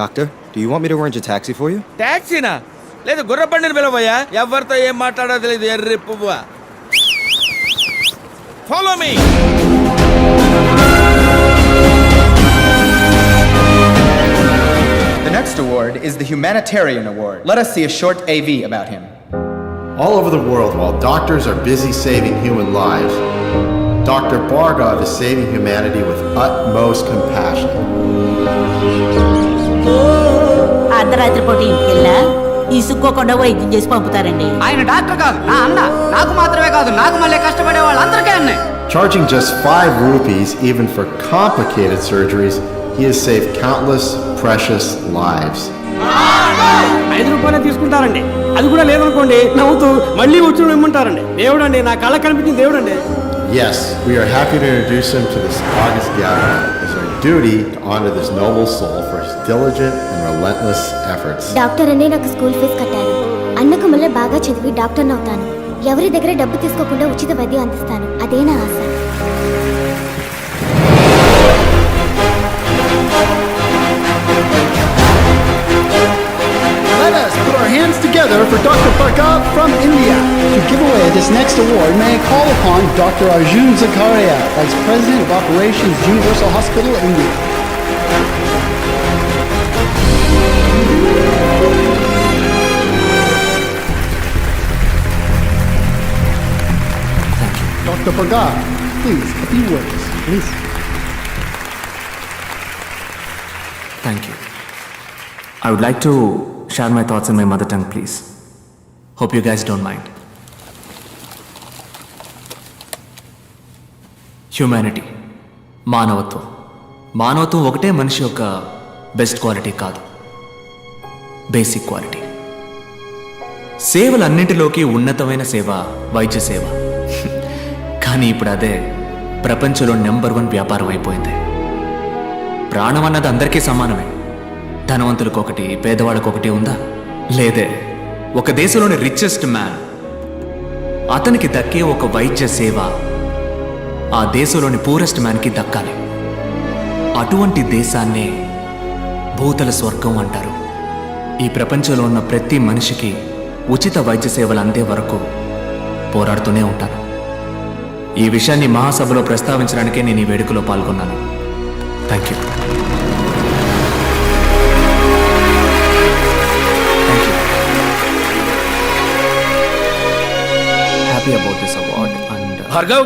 Doctor, do you want me to arrange a taxi for you? ట్యాక్సీనా లేదు గుర్ర బండిని పిలవయ్యా ఎవరితో ఏం మాట్లాడో తెలియదు ఎర్రి పువ్వ follow me The next award is the Humanitarian Award. Let us see a short AV about him. All over the world, while doctors are busy saving human lives, Dr. Bargov is saving humanity with utmost compassion. అర్ధరాత్రి పూట ఇంటికెళ్ళా ఇసుక్కోకుండా వైద్యం చేసి పంపుతారండి ఆయన doctor కాదు నా అన్న నాకు మాత్రమే కాదు నాకు మళ్ళీ కష్టపడే వాళ్ళందరికీ అన్నాయి Charging just five rupees, even for complicated surgeries, he has saved countless precious lives. ఐదు రూపాయలే తీసుకుంటారండి అది కూడా లేదనుకోండి నవ్వుతూ మళ్ళీ వచ్చి ఇమ్మంటారండి దేవుడండి నా కళ్ళ కనిపించింది దేవుడండి Yes, we are happy to introduce him to this August gathering. Duty to honor this noble soul for his diligent and relentless efforts. Doctor అనే నాకు స్కూల్ ఫీజు కట్టారు. అన్నకు మళ్ళీ బాగా చదివి డాక్టర్ని అవుతాను. ఎవరి దగ్గర డబ్బు తీసుకోకుండా ఉచిత వైద్యం అందిస్తాను. అదే నా ఆశ. Next award, may I call upon Dr. Arjun Zakaria, Vice President of Operations, Universal Hospital, India. Thank you. Dr. Bhargav, please, a few words, please. Thank you. I would like to share my thoughts in my mother tongue, please. Hope you guys don't mind. Humanity మానవత్వం. మానవత్వం ఒకటే మనిషి యొక్క best quality కాదు. Basic quality సేవలన్నింటిలోకి ఉన్నతమైన సేవ వైద్య సేవ. కానీ ఇప్పుడు అదే ప్రపంచంలో నెంబర్ వన్ వ్యాపారం అయిపోయింది. ప్రాణం అన్నది అందరికీ సమానమే. ధనవంతులకు ఒకటి పేదవాళ్ళకు ఒకటి ఉందా? లేదే. ఒక దేశంలోని రిచెస్ట్ మ్యాన్ అతనికి దక్కే ఒక వైద్య సేవ ఆ దేశంలోని పూరెస్ట్ మ్యాన్కి దక్కాలి. అటువంటి దేశాన్నే భూతల స్వర్గం అంటారు. ఈ ప్రపంచంలో ఉన్న ప్రతి మనిషికి ఉచిత వైద్య సేవలు అందే వరకు పోరాడుతూనే ఉంటాను ఈ విషయాన్ని మహాసభలో ప్రస్తావించడానికే నేను ఈ వేడుకలో పాల్గొన్నాను. Thank you happy about this award and Bhargav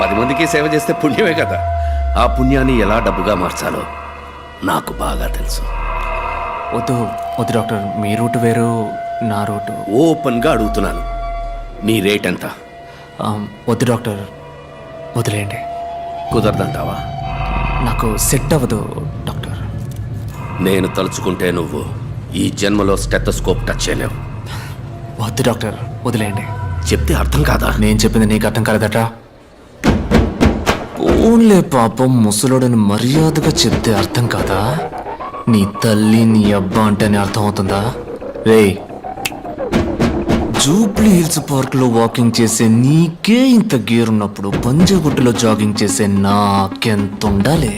పది మందికి సేవ చేస్తే పుణ్యమే కదా. ఆ పుణ్యాన్ని ఎలా డబ్బుగా మార్చాలో నాకు బాగా తెలుసు. వద్దు వద్దు డాక్టర్. మీ రూట్ వేరు నా రూటు. ఓపెన్గా అడుగుతున్నాను. నీ రేట్ ఎంత? వద్దు డాక్టర్. వదిలేయండి. కుదరదంటావా? నాకు సెట్ అవ్వదు డాక్టర్. నేను తలుచుకుంటే నువ్వు ఈ జన్మలో స్టెథోస్కోప్ టచ్ చేయలేవు. వద్దు డాక్టర్. వదిలేయండి. చెప్తే అర్థం కాదా? నేను చెప్పింది నీకు అర్థం కాలేదట. ఓన్లే పాపం ముసలోడని మర్యాదగా చెప్తే అర్థం కాదా? నీ తల్లి నీ అబ్బా అంటేనే అర్థం అవుతుందా రే జూబ్లీ హిల్స్ పార్క్లో వాకింగ్ చేసే నీకే ఇంత గేర్ ఉన్నప్పుడు పంజగుట్టులో జాగింగ్ చేసే నాకెంత ఉండాలి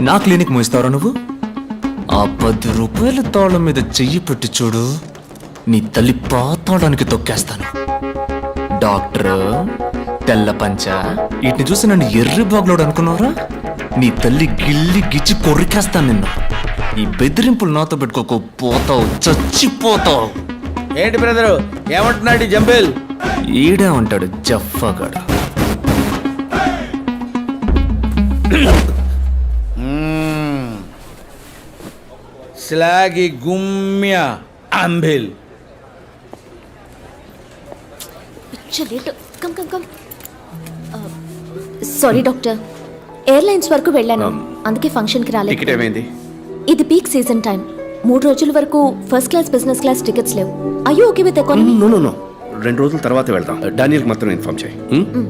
నా క్లినిక్ మూయిస్తావరా నువ్వు? ఆ పది రూపాయల తాళం మీద చెయ్యి పెట్టి చూడు. నీ తల్లి పాతాళానికి తొక్కేస్తాను. డాక్టర్ తెల్ల పంచ. వీటిని చూసి నన్ను ఎర్రి బాగులోడు అనుకున్నావురా? నీ తల్లి గిల్లి గిచ్చి కొరికేస్తాను నిన్ను. ఈ బెదిరింపులు నాతో పెట్టుకోకు పోతావు చచ్చిపోతావు. ఏంటి బ్రదరు ఏమంటున్నాడు జంబేల్? ఈడే ఉంటాడు జఫ్ఫగాడు. స్లాగి గుమ్య అంబిల్. Late. Come come come. Sorry doctor. Airlines వరకు వెళ్ళాను. అందుకే ఫంక్షన్కి రాలేదు. టికెట్ ఏమైంది? ఇది పీక్ సీజన్ టైం మూడు రోజుల వరకు first class business class tickets లేవు. అయ్యో okay with economy no no no రెండు రోజుల తర్వాత వెళ్దాం. డానియల్కి మాత్రం ఇన్ఫార్మ్ చేయి. ఉం?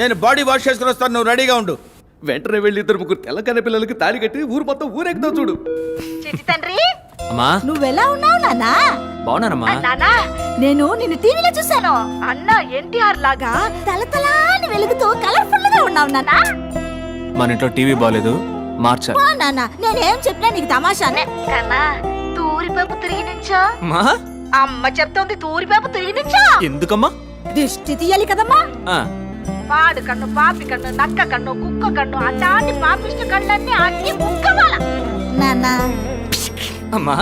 నేను బాడీ వాష్ చేసుకుని వస్తాను నువ్వు రెడీగా ఉండు. వెంటనే వెళ్ళి ఇద్దరు ముగ్గురు తెల్లకన్న పిల్లలకి తాళి కట్టి ఊరు మొత్తం ఊరెక్కుతావు చూడు. చిట్టి తండ్రి! అమ్మా. నువ్వెలా ఉన్నావు నాన్నా? బాగున్నానమ్మా. నానా నేను నిన్ను టీవీలో చూశాను. అన్న ఎన్టీఆర్ లాగా తలతలాని వెలుగుతూ కలర్ఫుల్గా ఉన్నావు నాన్నా. మన ఇంట్లో టీవీ బాగాలేదు మార్చాలి ఓ నాన్న. నేనేం చెప్పినా నీకు తమాషానే. కన్నా తూరిపేపు తిరిగి నుంచో? మా అమ్మ చెప్తోంది తూరిపేపు తిరిగి నుంచో? ఎందుకమ్మా? దిష్టి తీయాలి కదమ్మా. ఆ, పాడు కన్ను పాపి కన్ను నక్క కన్ను కుక్క కన్ను అట్లాంటి పాపిష్టి కళ్ళన్నీ అన్ని ముక్కవాల నాన్న అమ్మా?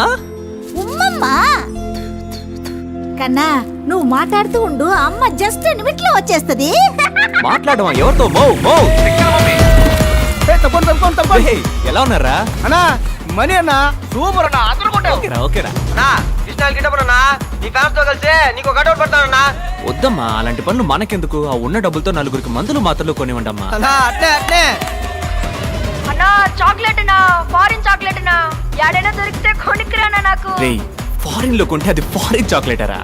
ఉమ్మమ్మా! కన్నా నువ్వు మాట్లాడుతూ ఉండు అమ్మ జస్ట్ నిమిట్లో వచ్చేస్తది. మాట్లాడమా? ఎవరితో? మో మో! ఎలా ఉన్నారా? అన్నా మనీ అన్న. సూపర్ అన్న అందరూ ఓకేరా ఓకేరా. కృష్ణాలు గిట్టపరన్నా నీ ఫ్యాన్స్తో కలిసి నీకు కటౌట్ పడతానన్నా వద్దమ్మా అలాంటి పనులు మనకెందుకు? ఆ ఉన్న డబ్బులతో నలుగురికి మందులు మాత్రలు కొనివ్వండమ్మా. అన్నా అట్లే అట్లే. అన్నా చాక్లెట్ నా ఫారిన్ చాక్లెట్ నా యాడైనా దొరికితే కొనుక్కురానా నాకు. రేయ్ ఫారిన్లో కొంటే అది ఫారిన్ చాక్లెటరా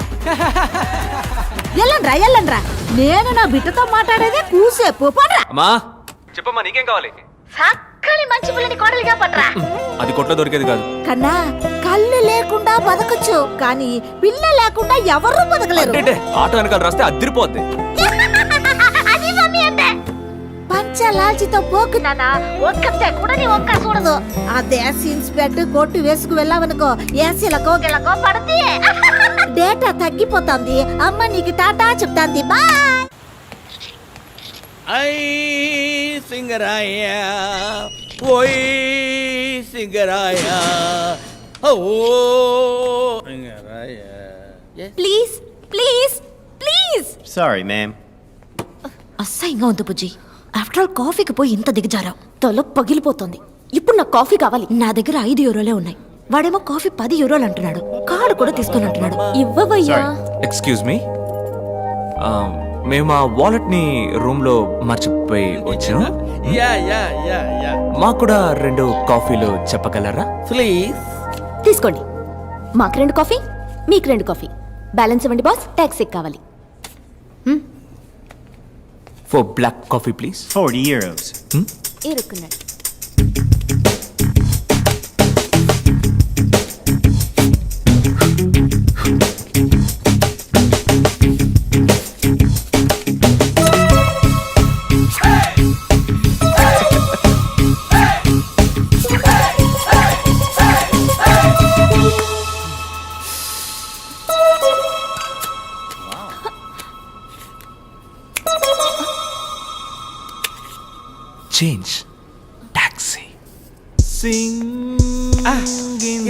ఎల్లండ్రా ఎల్లండ్రా. నేను నా బిడ్డతో మాట్లాడేదే కూసేపు పడ్రా అమ్మా. చెప్పమ్మా నీకేం కావాలి? సక్కని మంచి పిల్లని కోడలిగా పడ్రా అది కొట్లో దొరికేది కాదు. కన్నా కళ్ళు లేకుండా బతకచ్చు కానీ పిల్ల లేకుండా ఎవరు బతకలేరు. ఆటో వెనకాల రాస్తే అద్దరిపోద్ది అది మమ్మీ అంటే పంచలాల్చితో పోకు నాన్న ఒక్కతే కూడా నీ ఒక్క చూడదు అదే సీన్స్ పెట్టి కొట్టు వేసుకు వెళ్ళావనుకో ఏసీలకో గిలకో పడితే. డేటా తగ్గిపోతుంది. అమ్మ నీకు టాటా చెప్తాంది. బాయ్. ఐ సింగరాయ ఓయ్ సింగరాయ ఓ Singaraya. Please please please. Sorry, ma'am. అసహ్యంగా ఉంది బుజ్జి. ఆఫ్టర్ ఆల్ కాఫీకి పోయి ఇంత దిగజారావు. తల పగిలిపోతుంది. ఇప్పుడు నాకు కాఫీ కావాలి. నా దగ్గర ఐదు యూరోలే ఉన్నాయి. వాడేమో కాఫీ పది యూరోలు అంటున్నాడు. కార్డు కూడా తీసుకొని అంటున్నాడు. ఇవ్వవయ్యా. ఎక్స్క్యూజ్ మీ మేము ఆ వాలెట్ని రూమ్లో మర్చిపోయి వచ్చాం. Yeah yeah yeah yeah. మాకు కూడా రెండు కాఫీలు చెప్పగలరా? ప్లీజ్ తీసుకోండి. మాకు రెండు కాఫీ మీకు రెండు కాఫీ. బ్యాలెన్స్ ఇవ్వండి బాస్ ట్యాక్సీకి కావాలి. For black coffee please 40 euros. ఇరుక్కున్నాడు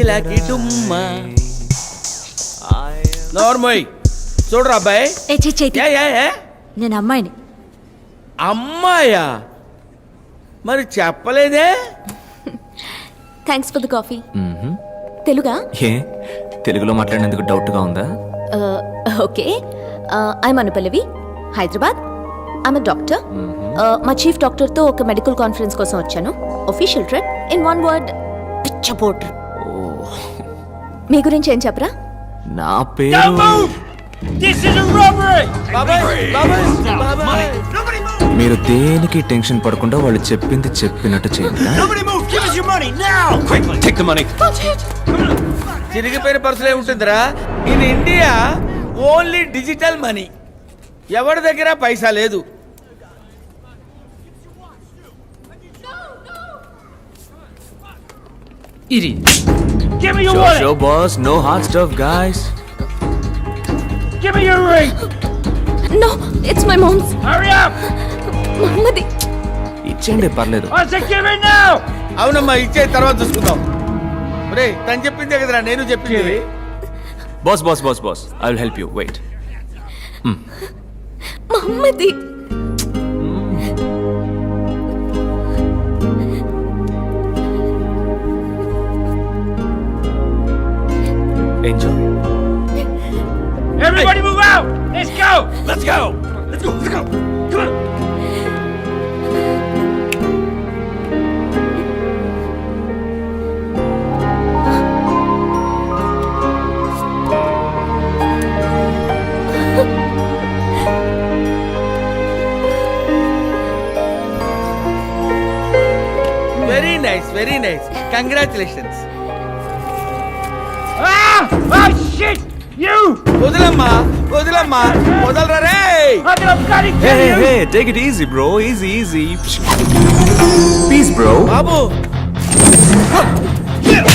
ఇలాకి డుమ్మా నోర్మోయ్ చూడరా అబ్బాయి? ఏ చి చేతి యా యా యా నేను అమ్మాయిని. అమ్మాయా? మరి చెప్పలేదే? Thanks for the coffee. తెలుగా? ఏ? తెలుగులో మాట్లాడినందుకు డౌట్గా ఉందా okay. I'm Anupallavi Hyderabad. I'm doctor మా చీఫ్ డాక్టర్తో ఒక మెడికల్ కాన్ఫరెన్స్ కోసం వచ్చాను. Official trip in one word పిచ్చబోట్ మీ గురించి ఏం చెప్పరా? నా పేరు బాబాయ్ బాబాయ్ బాబాయ్ మీరు దేనికి టెన్షన్ పడకుండా వాళ్ళు చెప్పింది చెప్పినట్టు చేయండి. చిరిగిపోయిన పర్సులే ఉంటుందిరా. In India only digital money ఎవరి దగ్గర పైసా లేదు? Show, show, boss. No hard stuff, guys. No it's my mom's మమ్మది. ఇచ్చేయండి పర్లేదు. అవునమ్మా ఇచ్చే తర్వాత చూసుకుందాం. రే తను చెప్పిందే కదరా నేను చెప్పింది. Boss boss boss boss I will help you wait మమ్మది. Everybody move out! Let's go! Let's go! Let's go! Let's go! Come on! Very nice, very nice. Congratulations. Ah! Oh shit! వదిలమ్మా వదిలమ్మా వదలరా రే Hey, hey, hey, take it easy, bro. Easy, easy. Peace, bro. బాబు Yes,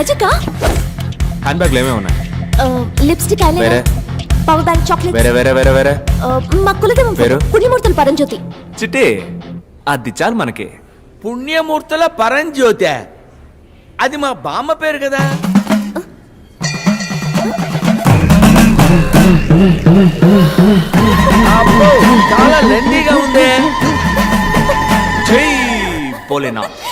మ్యాజికా hand బ్యాగ్లో ఏమేమి ఉన్నాయి? Lipstick వేరే? ఐలైనర్ పవర్ బ్యాంక్ చాక్లెట్ వేరే వేరే వేరే. వేరే మా కులదేవం పేరు? పుణ్యమూర్తులు పరంజ్యోతి. చిట్టి అది చాలు మనకి. పుణ్యమూర్తుల పరంజ్యోతి. అది మా బామ్మ పేరు కదా. అబ్బో, చాలా లెండీగా ఉందే. జై భోలేనాథ్.